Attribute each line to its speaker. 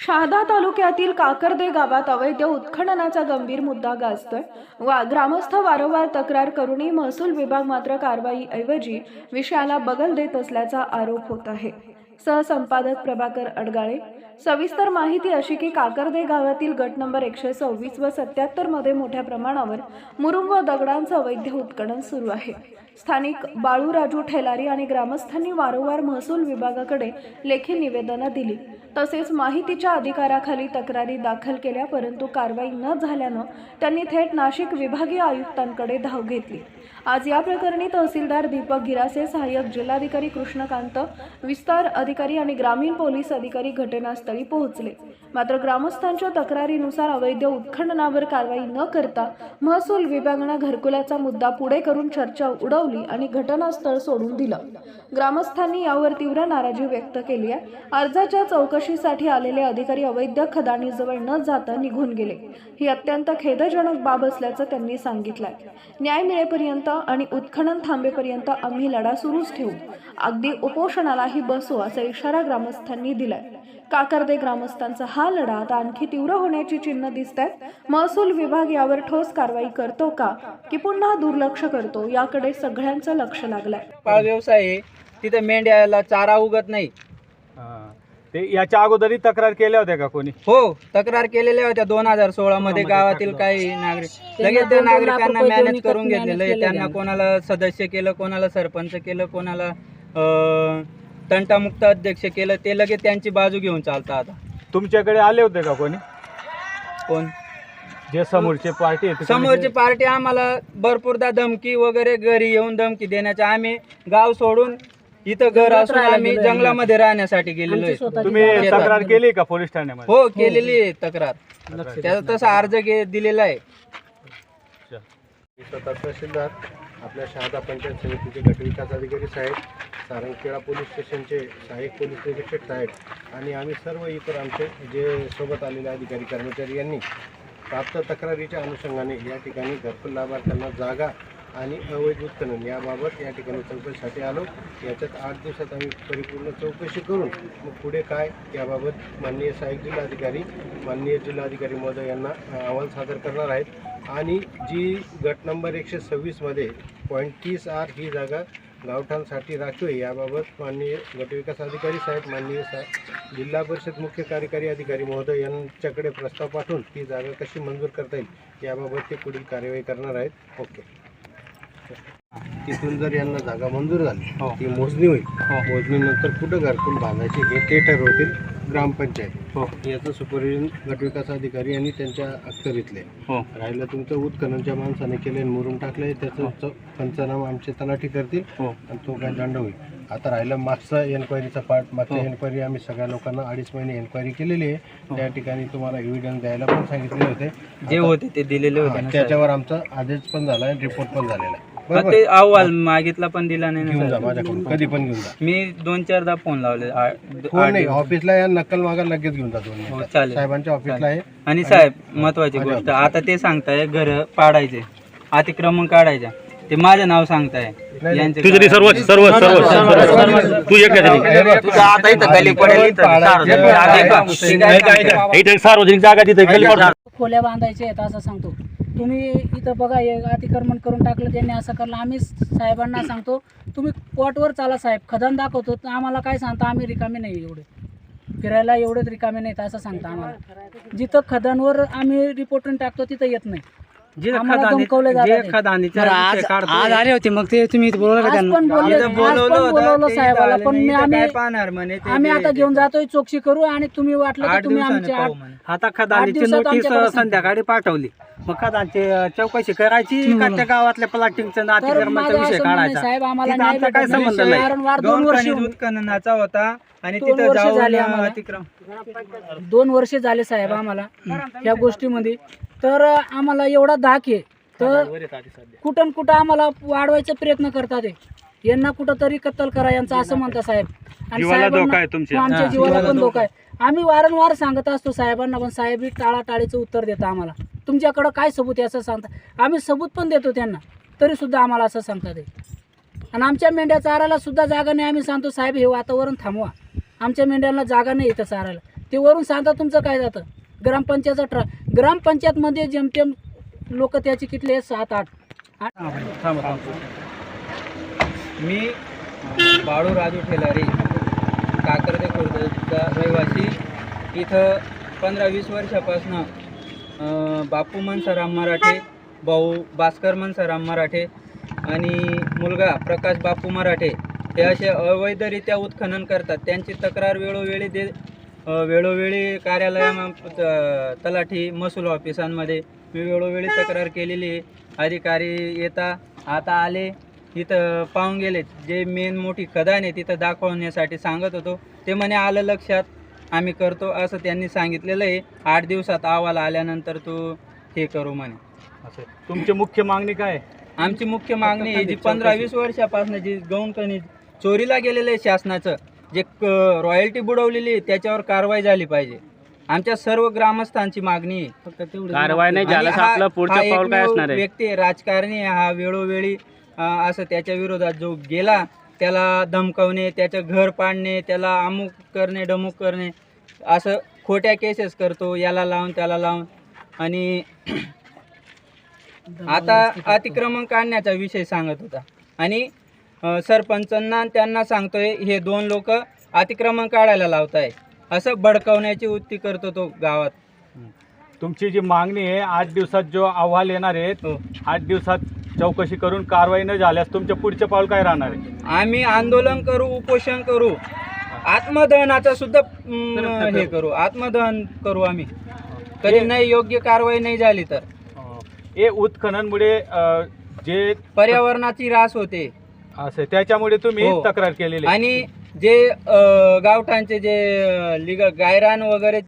Speaker 1: शहादा तालुक्यातील काकर्दे गावात अवैध उत्खननाचा गंभीर मुद्दा गाजतोय. वा ग्रामस्थ वारंवार तक्रार करूनही महसूल विभाग मात्र कारवाईऐवजी विषयाला बगल देत असल्याचा आरोप होत आहे. सहसंपादक प्रभाकर अडगाळे सविस्तर माहिती अशी की काकर्दे गावातील गट नंबर एकशे सव्वीस व सत्याहत्तरमध्ये मोठ्या प्रमाणावर मुरुम व दगडांचं अवैध उत्खनन सुरू आहे. स्थानिक बाळूराजू ठेलारी आणि ग्रामस्थांनी वारंवार महसूल विभागाकडे लेखी निवेदनं दिली. तसेच माहितीच्या अधिकाराखाली तक्रारी दाखल केल्या परंतु कारवाई न झाल्यानं त्यांनी थेट नाशिक विभागीय आयुक्तांकडे धाव घेतली. आज या प्रकरणी तहसीलदार दीपक गिरासे सहाय्यक जिल्हाधिकारी कृष्णकांत विस्तार अधिकारी आणि ग्रामीण पोलीस अधिकारी घटनास्थळी पोहोचले. मात्र ग्रामस्थांच्या तक्रारीनुसार अवैध उत्खननावर कारवाई न करता महसूल विभागानं घरकुलाचा मुद्दा पुढे करून चर्चा उडवली आणि घटनास्थळ सोडून दिलं. ग्रामस्थांनी यावर तीव्र नाराजी व्यक्त केली आहे. अर्जाच्या चौकशीसाठी आलेले अधिकारी अवैध खदाणीजवळ न जाता निघून गेले. ही अत्यंत खेदजनक बाब असल्याचं त्यांनी सांगितलंय. न्याय मिळेपर्यंत आणि उत्खनन थांबेपर्यंत आम्ही लढा सुरूच ठेवू. अगदी उपोषणालाही बसू असा इशारा ग्रामस्थांनी दिलाय. काकर्दे ग्रामस्थांचा हा लढा आता आणखी तीव्र होण्याची चिन्ह दिसत आहेत महसूल विभाग यावर ठोस कारवाई करतो का? की पुन्हा दुर्लक्ष करतो? याकडे सगळ्यांचं लक्ष लागलंय.
Speaker 2: पाळ व्यवसाय आहे. तिथे मेंढ्याला चारा उगत नाही.
Speaker 3: हा. ते याच्या अगोदरही तक्रार केल्या होत्या का कोणी?
Speaker 2: हो तक्रार केलेल्या होत्या दोन हजार सोळा मध्ये. गावातील काही नागरिक लगेच त्या नागरिकांना मॅनेज करून घेतलेलं आहे. त्यांना कोणाला सदस्य केलं कोणाला सरपंच केलं कोणाला अं, तंटामुक्त अध्यक्ष केलं ते लगेच त्यांची बाजू घेऊन चालतात आता.
Speaker 3: तुमच्याकडे आले होते का कोणी?
Speaker 2: कोण?
Speaker 3: जे समोरचे पार्टी आहे ते कोणी-
Speaker 2: समोरची पार्टी आम्हाला भरपूरदा धमकी वगैरे घरी येऊन धमकी देण्याच्या आम्ही गाव सोडून इथं घर असून आम्ही जंगलामध्ये राहण्यासाठी गेलेलो आहे.
Speaker 3: तुम्ही. तक्रार केली. का पोलीस ठाण्यामध्ये?
Speaker 2: हो केलेली आहे तक्रार. त्याचा तसा अर्ज दिलेला आहे.
Speaker 4: तहसीलदार. आपल्या शहादा पंचायत समितीचे गटविकास अधिकारी साहेब सारंगखेडा पोलीस स्टेशनचे सहाय्यक पोलीस निरीक्षक साहेब आणि आम्ही सर्व इतर आमचे जे सोबत आलेले अधिकारी कर्मचारी यांनी प्राप्त तक्रारीच्या अनुषंगाने या ठिकाणी घरकुल लाभार्थ्यांना जागा आणि अवैध उत्खनन याबाबत या ठिकाणी चौकशीसाठी आलो. याच्यात आठ दिवसात आम्ही परिपूर्ण चौकशी करून मग पुढे काय याबाबत माननीय सहाय्यक जिल्हाधिकारी माननीय जिल्हाधिकारी महोदय यांना अहवाल सादर करणार आहेत. आणि जी गट नंबर एकशे सव्वीसमध्ये पॉईंट तीस आर ही जागा गावठाणसाठी राखीव आहे याबाबत माननीय गटविकास अधिकारी साहेब माननीय सा जिल्हा परिषद मुख्य कार्यकारी अधिकारी महोदय यांच्याकडे प्रस्ताव पाठवून ती जागा कशी मंजूर करता येईल याबाबत ते पुढील कार्यवाही करणार आहेत. ओके. तिथून जर यांना जागा मंजूर झाली
Speaker 2: हो.
Speaker 4: ती मोजणी होईल.
Speaker 2: हो.
Speaker 4: मोजणीनंतर कुठं घरकुल बांधायचे हे ते ठरवतील ग्रामपंचायत.
Speaker 2: हो.
Speaker 4: याचं सुपरविजन गटविकास अधिकारी आणि त्यांच्या अखत्यारीतले
Speaker 2: हो.
Speaker 4: राहिलं तुमचं उत्खननच्या माणसाने केले मुरून टाकले त्याचं पंचनामा आमचे तलाठी करतील
Speaker 2: हो.
Speaker 4: आणि तो काय दंड होईल. आता राहिलं मागचा एन्क्वायरीचा पार्ट मागच्या. एन्क्वायरी आम्ही सगळ्या लोकांना अडीच महिने एन्क्वायरी केलेली आहे. त्या ठिकाणी तुम्हाला एव्हिडन्स द्यायला पण सांगितले होते.
Speaker 2: जे होते ते दिलेले होते.
Speaker 4: त्याच्यावर आमचा आदेश पण झाला आहे रिपोर्ट पण झालेला आहे.
Speaker 2: ते अहवाल मागितला पण दिला नाही ना
Speaker 4: घेऊन जा
Speaker 2: साहेब.
Speaker 4: माझ्याकडून कधी पण घेऊन जा.
Speaker 2: मी दोन चारदा फोन लावले आ- द-
Speaker 4: फोन
Speaker 2: आठ
Speaker 4: नाही
Speaker 2: दिवस.
Speaker 4: ऑफिसला या नक्कल मागा लगेच घेऊन जा दोन
Speaker 2: हो,
Speaker 4: मिनिटात.
Speaker 2: चालेल.
Speaker 4: साहेबांच्या ऑफिसला आहे
Speaker 2: आणि साहेब महत्वाची गोष्ट आता ते सांगताय घर पाडायचे अतिक्रमण काढायच्या ते माझं नाव सांगताय. यांचे
Speaker 5: तुझं ते सर्व सर्व सर्व सर्व तू एक
Speaker 2: आता इथं गली पडेल इथं सार्वजनिक जागा?
Speaker 5: इथे. सार्वजनिक तिथे.
Speaker 6: खोल्या बांधायच्या आहेत असं सांगतो. तुम्ही इथं बघा हे अतिक्रमण करून टाकलं त्यांनी असं करलं. आम्ही साहेबांना सांगतो तुम्ही पोटवर चाला साहेब खदान दाखवतो. तर आम्हाला काय सांगता आम्ही रिकामे नाही एवढे. फिरायला एवढेच रिकामे नाहीत असं सांगता आम्हाला. जिथं खदानवर आम्ही रिपोर्टून टाकतो तिथं येत नाही. आम्हाला ते. आज पण बोलले आज
Speaker 2: इथं
Speaker 6: पण
Speaker 2: बोलवलं होतं,
Speaker 6: बोलवलं
Speaker 2: ते
Speaker 6: साहेबाला
Speaker 2: आले
Speaker 6: पण मी आम्ही आता घेऊन जातोय चौकशी करू आणि तुम्ही वाटलं तर तुम्ही आमचे आठ-.
Speaker 7: आता
Speaker 6: आठ
Speaker 7: खदानीची
Speaker 6: दिवसात
Speaker 7: नोटीस
Speaker 6: आमच्याकडे सांगतो.
Speaker 7: संध्याकाळी पाठवली. मग खदानची अं, चौकशी करायची का त्या गावातल्या प्लॅटिंगचं
Speaker 6: माझं
Speaker 7: विषय काढायचा
Speaker 6: साहेब आम्हाला
Speaker 7: तिथं
Speaker 6: न्याय
Speaker 7: आमचा काय
Speaker 6: भेटत नाही.
Speaker 7: संबंध नाही.
Speaker 6: वारंवार दोन
Speaker 2: दोन
Speaker 6: वर्ष
Speaker 2: खनिज उत्खननाचा होता आणि
Speaker 6: दोन
Speaker 2: तिथं
Speaker 6: वर्ष झाले आम्हाला.
Speaker 2: अतिक्रम
Speaker 6: दोन वर्ष झाले साहेब आम्हाला या गोष्टीमध्ये तर आम्हाला एवढा धाक आहे तर कुठं कुठं आम्हाला वाढवायचा प्रयत्न करतात हे. यांना कुठं तरी कत्तल करा यांचा असं म्हणता साहेब आणि
Speaker 5: जीवाला
Speaker 6: साहेबांना-
Speaker 5: धोका आहे तुमच्या.
Speaker 6: आमच्या
Speaker 2: हा,
Speaker 6: जीवाला
Speaker 2: जीवाला
Speaker 6: पण
Speaker 2: धोका
Speaker 6: धोका आहे आम्ही वारंवार सांगत असतो साहेबांना पण साहेब टाळाटाळीचं उत्तर देता आम्हाला तुमच्याकडं काय सबूत आहे असं सांगता? आम्ही सबूत पण देतो त्यांना. तरीसुद्धा आम्हाला असं सांगतात ते. आणि आमच्या मेंढ्या चारायला सुद्धा जागा नाही. आम्ही सांगतो साहेब हे वातावरण थांबवा. आमच्या मेंढ्यांना जागा नाही इथं चारायला. ते वरून सांगता तुमचं काय जातं? ग्रामपंचायतचा ट्रा ग्रामपंचायतमध्ये जेमतेम लोक त्याचे कितले सात आठ.
Speaker 2: मी बाळू राजू ठेलारी काकर्दे खुर्दचा रहिवासी. इथं पंधरा वीस वर्षापासून बापू मनसाराम मराठे भाऊ भास्कर मनसाराम मराठे आणि मुलगा प्रकाश बापू मराठे हे असे अवैधरित्या उत्खनन करतात. त्यांची तक्रार वेळोवेळी दे वेळोवेळी कार्यालया तलाठी महसूल ऑफिसांमध्ये मी वेळोवेळी तक्रार केलेली आहे. अधिकारी येता आता आले तिथं पाहून गेले जे मेन मोठी खदान आहे तिथं दाखवण्यासाठी सांगत होतो. ते म्हणे आलं लक्षात. आम्ही करतो असं त्यांनी सांगितलेलं आहे. आठ दिवसात अहवाल आल्यानंतर तू हे करू म्हणे.
Speaker 3: असं. तुमची मुख्य मागणी काय आहे?
Speaker 2: आमची मुख्य मागणी आहे जी पंधरा वीस वर्षापासून जी गौण खनिज चोरीला गेलेलं आहे शासनाचं जे रॉयल्टी बुडवलेली आहे त्याच्यावर कारवाई झाली पाहिजे. आमच्या सर्व ग्रामस्थांची मागणी आहे.
Speaker 6: फक्त तेवढं
Speaker 5: कारवाई नाही
Speaker 2: आणि
Speaker 5: झाल्यास आपलं पुढचं पाऊल काय
Speaker 2: एकमेव
Speaker 5: असणार आहे?
Speaker 2: व्यक्ती आहे, राजकारणी हा वेळोवेळी असं त्याच्या विरोधात जो गेला त्याला धमकवणे त्याचं घर पाडणे त्याला अमुक करणे डमुक करणे असं खोट्या केसेस करतो याला लावून त्याला लावून. आणि आता अतिक्रमण काढण्याचा विषय सांगत होता. आणि सरपंचांना त्यांना सांगतोय हे दोन लोक अतिक्रमण काढायला लावताय. असं भडकवण्याची वृत्ती करतो तो गावात.
Speaker 3: तुमची जी मागणी आहे आठ दिवसात जो अहवाल येणार आहे
Speaker 2: हो.
Speaker 3: आठ दिवसात चौकशी करून कारवाई न झाल्यास तुमचे पुढचे पाऊल काय राहणार आहे?
Speaker 2: आम्ही आंदोलन करू उपोषण करू. आत्मदहनाचं सुद्धा अं, हे करू. आत्मदहन करू आम्ही. कधी नाही योग्य कारवाई नाही झाली तर.
Speaker 3: हे उत्खननमुळे अं, जे
Speaker 2: पर्यावरणाची रास होते.
Speaker 3: असं त्याच्यामुळे तुम्ही
Speaker 2: हो.
Speaker 3: तक्रार केलेली आहे.
Speaker 2: आणि जे अं, गावठाणचे जे लिग गायरान वगैरे